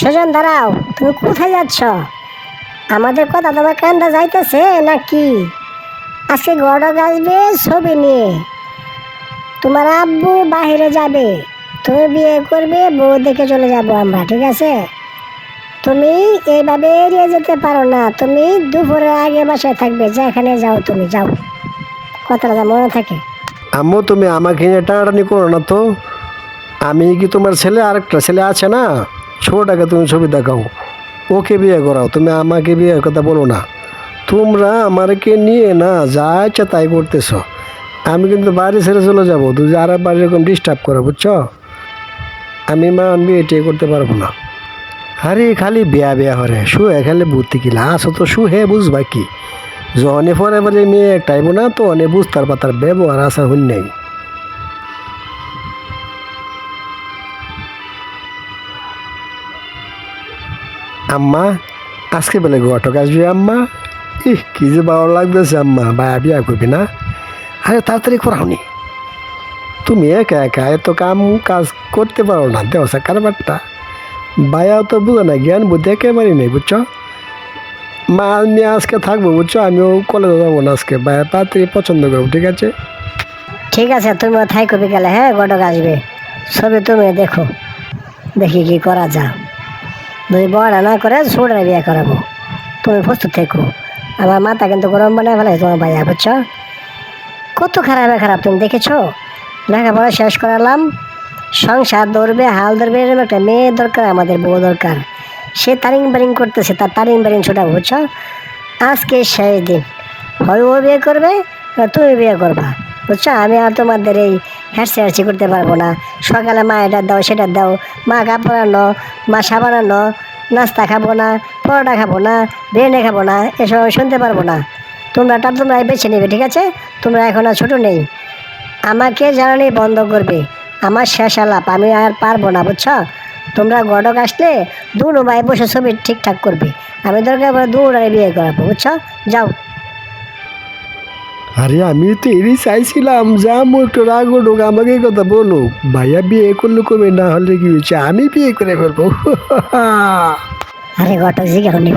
সেজন, দাঁড়াও, তুমি কোথায় যাচ্ছ? আমাদের কথা তোমার কান্দা যাইতেছে নাকি? আজকে গড়ক আসবে ছবি নিয়ে। তোমার আব্বু বাইরে যাবে। তুমি বিয়ে করবে, বউ দেখে চলে যাব আমরা, ঠিক আছে? তুমি এইভাবে এড়িয়ে যেতে পারো না। তুমি দুপুরের আগে বাসায় থাকবে, যেখানে যাও তুমি, যাও। কথাটা মনে থাকে। আম্মু, তুমি আমাকে নিয়ে টানাটানি করো না তো। আমি কি তোমার ছেলে আরেকটা ছেলে আছে না? ছোটটাকে তুমি ছবি দেখাও। ওকে বিয়ে করাও। তুমি আমাকে বিয়ের কথা বলো না। তোমরা আমারকে নিয়ে না, যা ইচ্ছা তাই করতেছ। আমি কিন্তু বাড়ি ছেড়ে চলে যাব। তুই আর বাড়ি এরকম ডিস্টার্ব করো, বুঝছ? আমি মা বিয়ে টিয়ে করতে পারব না। আরে, খালি বিয়া বিয়া হরে শুয়ে খালি বুদ্ধি কিলা আসো তো শু শুহে বুঝবা কি? যখনই পরে পরে মেয়ে টাইব না তো অনেক বুঝতার পাতার ব্যবহার আসার হইন নাই। আম্মা, আজকে বেলে ঘটক আসবে আম্মা? ইহ, কি যে ভালো লাগতেছে আম্মা, ভাইয়া বিয়া করবি না? আরে তাড়াতাড়ি করাওনি। তুমি একা একা এত কাম, কাজ করতে পারো না দেওয়া কারবারটা। ভাইয়া তো বুঝো না, জ্ঞান বুদ্ধি একেবারেই নেই, বুঝছ? মা নিয়ে আজকে থাকব, বুঝছ? আমিও কলেজে যাব না আজকে, ভাইয়া তাড়াতাড়ি পছন্দ করব ঠিক আছে? ঠিক আছে তুমি থাইকো বিকালে হ্যাঁ গটক আসবে। ছবি তুমি দেখো, দেখি কি করা যা যদি বড় না করে ছোটরা বিয়ে করাবো। তুমি প্রস্তুত থেকো। আমার মাথা কিন্তু গরম বানায় ফেলে তোমার ভাইয়া, বুঝছ? কত খারাপ খারাপ, তুমি দেখেছ? লেখাপড়া শেষ করালাম। সংসার ধরবে, হাল ধরবে, এরকম একটা মেয়ে দরকার, আমাদের বউ দরকার। সে তারিং বারিং করতেছে, তার তারিং বারিং ছোটা বুঝছ? আজকে শেষ দিন। হয় ও বিয়ে করবে, না তুমি বিয়ে করবা? বুঝছ? আমি আর তোমাদের এই হ্যাঁচি হ্যাঁচি করতে পারব না। সকালে মা এটা দাও, সেটা দাও। মা কাপড় আনো মা সাবান আনো নাস্তা খাব না, পরোটা খাব না, বিরিয়ানি খাব না, এসব শুনতে পারব না। তোমরা টা তোমরা বেছে নেবে, ঠিক আছে? তোমরা এখন আর ছোটো নেই। আমাকে জানানি বন্ধ করবে। আমার শেষ আলাপ, আমি আর পারব না, বুঝছ? তোমরা গডক আসলে দুনো ভাই বসে ছবি ঠিকঠাক করবে। আমি দরকার পড়ে দুটারে বিয়ে করাবো, বুঝছ? যাও। আরে আমি তো এরই চাইছিলাম যা মো একটু রাগ উঠুক আমাকে কথা বলুক ভাইয়া বিয়ে করলে কবে? না হলে কি হয়েছে? আমি বিয়ে করে ফেলব। আরে ঘটক জিজ্ঞাও নি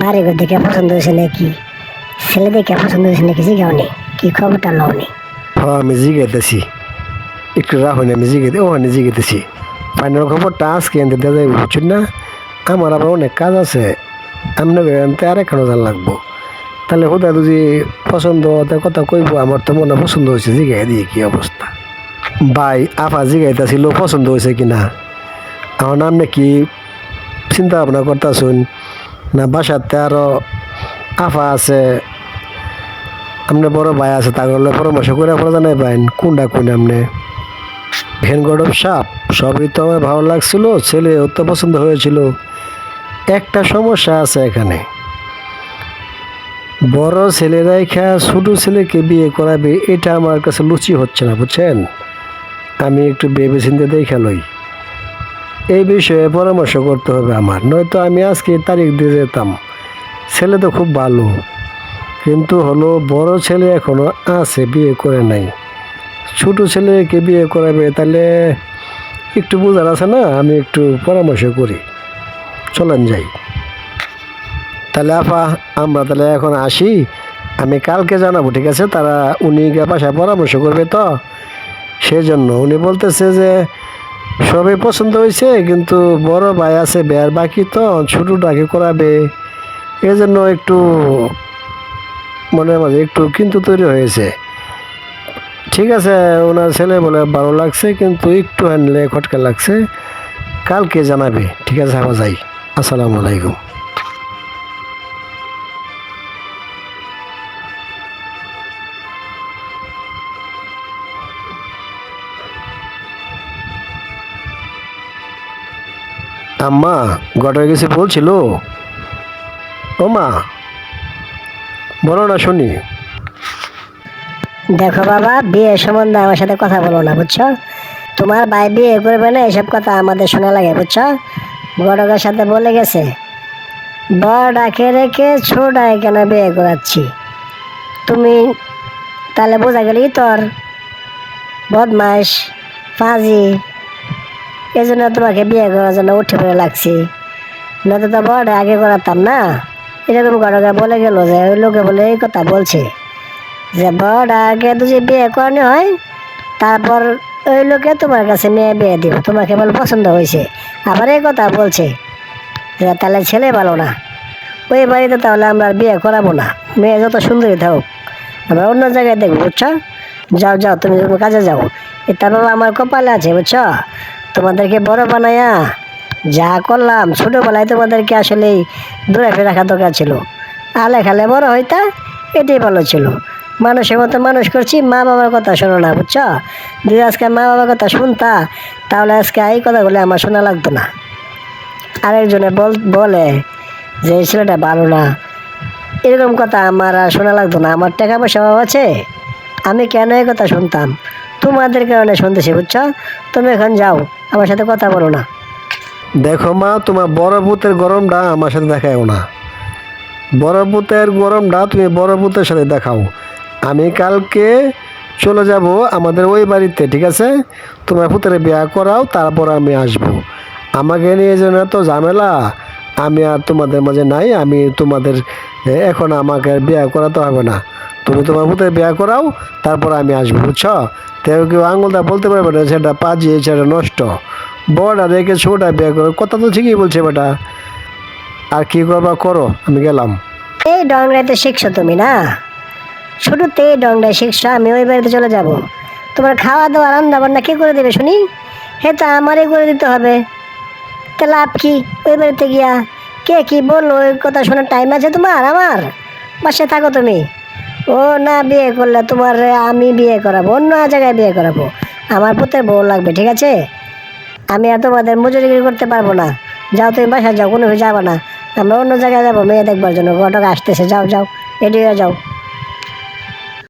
বাড়ি ঘর দেখে পছন্দ হয়েছে নাকি? ছেলে দেখে পছন্দ হয়েছে নাকি জিজ্ঞাও নি কি খবরটা লও নি হ্যাঁ আমি জিগাইতেছি। একটু রাহুল আমি জিগাইতে ও আমি জিগাইতেছি। ফাইনাল খবরটা আজকে এনতে দেওয়া যাবে বুঝছেন না? আমার আবার অনেক কাজ আছে। করে আনতে আর এখানে জান লাগবো। তাহলে হোদা যদি পছন্দ তার কথা কইবো, আমার তো মনে পছন্দ হয়েছে জিগাই দিয়ে কি অবস্থা? ভাই, আপা জিগাইতেছিল পছন্দ হয়েছে কি না আমার নাম নাকি চিন্তা ভাবনা করতেছুন। না, বাসাতে আরও আফা আছে আপনি বড় ভাই আছে তাহলে পরামর্শ করে পরে জানাই পাইন কোনটা কোন আপনি ভেন গডব সাপ, সবই তো আমার ভালো লাগছিল ছেলে ওর তো পছন্দ হয়েছিল। একটা সমস্যা আছে এখানে। বড় ছেলেরাই খা ছোট ছেলেকে বিয়ে করাবে, এটা আমার কাছে লুচি হচ্ছে না, বুঝছেন? আমি একটু ভেবে চিন্তে দেখে লই। এই বিষয়ে পরামর্শ করতে হবে আমার, নয়তো আমি আজকে তারিখ দিয়ে যেতাম। ছেলে তো খুব ভালো, কিন্তু হলো বড় ছেলে এখনও আছে, বিয়ে করে নাই। ছোট ছেলেকে বিয়ে করাবে, তাহলে একটু বোঝার আছে না, আমি একটু পরামর্শ করি। চলেন যাই। তাহলে আপা, আমরা তাহলে এখন আসি। আমি কালকে জানাব, ঠিক আছে? তারা উনি বাসায় পরামর্শ করবে তো। সেই জন্য উনি বলতেছে যে, সবই পছন্দ হয়েছে, কিন্তু বড় ভাই আছে, বেয়ার বাকি তো ছোটোটাকে করাবে। এই জন্য একটু মনের মাঝে একটু কিন্তু তৈরি হয়েছে। ঠিক আছে, ওনার ছেলে বলে ভালো লাগছে, কিন্তু একটু হ্যান্ডলে খটকা লাগছে। কালকে জানাবে, ঠিক আছে আমরা যাই। আসসালামু আলাইকুম। আম্মা, গটার কিছু বলছিল। ও মা, বলো না শুনি। দেখো বাবা বিয়ে সম্বন্ধে আমার সাথে কথা বলো না, বুঝছ? তোমার ভাই বিয়ে করবে না, এসব কথা আমাদের শোনা লাগে, বুঝছ? বড়কের সাথে বলে গেছে বড়টাকে রেখে ছোটায় কেন বিয়ে করাচ্ছি? তুমি তাহলে বোঝা গেলি তোর বদমাস ফাজি এই জন্য তোমাকে বিয়ে করার জন্য উঠে পড়ে লাগছি। নয়তো তো বড় আগে করাতাম না। এরকম ঘটনা বলে গেল যে ওই লোকে বলে এই কথা বলছে। যে বড় আগে তো যে বিয়ে করানো হয়, তারপর ওই লোকে তোমার কাছে মেয়ে বিয়ে দিব। তোমাকে বলে পছন্দ হয়েছে। আবার এই কথা বলছে যে তাহলে ছেলে ভালো না। ওই বাড়িতে তাহলে আমরা বিয়ে করাবো না। মেয়ে যত সুন্দরী থাকুক, আমরা অন্য জায়গায় দেখব, বুঝছ? যাও যাও, তুমি কাজে যাও। এটা বাবা আমার কপালে আছে, বুঝছ? তোমাদেরকে বড় বানায়া যা করলাম, ছোটোবেলায় তোমাদেরকে আসলে দূরে রাখা দরকার ছিল। আলে খালে বড় হইতা, এটাই ভালো ছিল। মানুষের মতো মানুষ করছি, মা বাবার কথা শোনো না, বুঝছ? যদি আজকে মা বাবার কথা শুনতা, তাহলে আজকে এই কথাগুলো আমার শোনা লাগতো না। আরেকজনে বল বলে যে, এই ছেলেটা ভালো না। এরকম কথা আমার আর শোনা লাগতো না। আমার টাকা পয়সা আছে, আমি কেন এই কথা শুনতাম? তোমাদের কারণে শুনতেছি, বুঝছ? তুমি এখন যাও। আমার সাথে কথা বলো না। দেখো মা, তোমার বড় ভূতের গরমটা আমার সাথে দেখাও না। বড় ভূতের গরমটা তুমি বড় ভূতের সাথে দেখাও। আমি কালকে চলে যাব আমাদের ওই বাড়িতে, ঠিক আছে? তোমার ভূতের বিয়া করাও, তারপর আমি আসব। আমাকে নিয়ে যেন এত ঝামেলা, আমি আর তোমাদের মাঝে নাই, আমি তোমাদের এখন আমাকে বিয়া করাতে হবে না। তুমি তোমার ভূতের বিয়া করাও, তারপর আমি আসব, বুঝছ? কেউ কেউ আঙুলটা বলতে পারবে না সেটা পাজিয়ে সেটা নষ্ট। বড়টা রেখে ছোটা বিয়ে করো, কথা তো ঠিকই বলছে বেটা। আর কি করবা করো, আমি গেলাম। এই ডংরায় তো শিখছো তুমি, না? শুরুতে এই ডংরায় শিখছো, আমি ওই বাড়িতে চলে যাব। তোমার খাওয়া দাওয়া রান্না বান্না কে করে দেবে শুনি? হে তো আমারই করে দিতে হবে। তা লাভ কি? ওই বাড়িতে গিয়া কে কি বলল, ওই কথা শোনার টাইম আছে তোমার, আমার? বাসায় থাকো তুমি। ও না, বিয়ে করলে তোমার, আমি বিয়ে করাবো, অন্য জায়গায় বিয়ে করাবো। আমার পুত্রের বউ লাগবে, ঠিক আছে? আমি আর তোমাদের মজুরিগিরি করতে পারব না। যাও তুমি বাসায় যাও, কোনো যাব না। আমরা অন্য জায়গায় যাব, মেয়ে দেখবার জন্য। ঘটক আসতেছে, যাও যাও রেডি হয়ে যাও।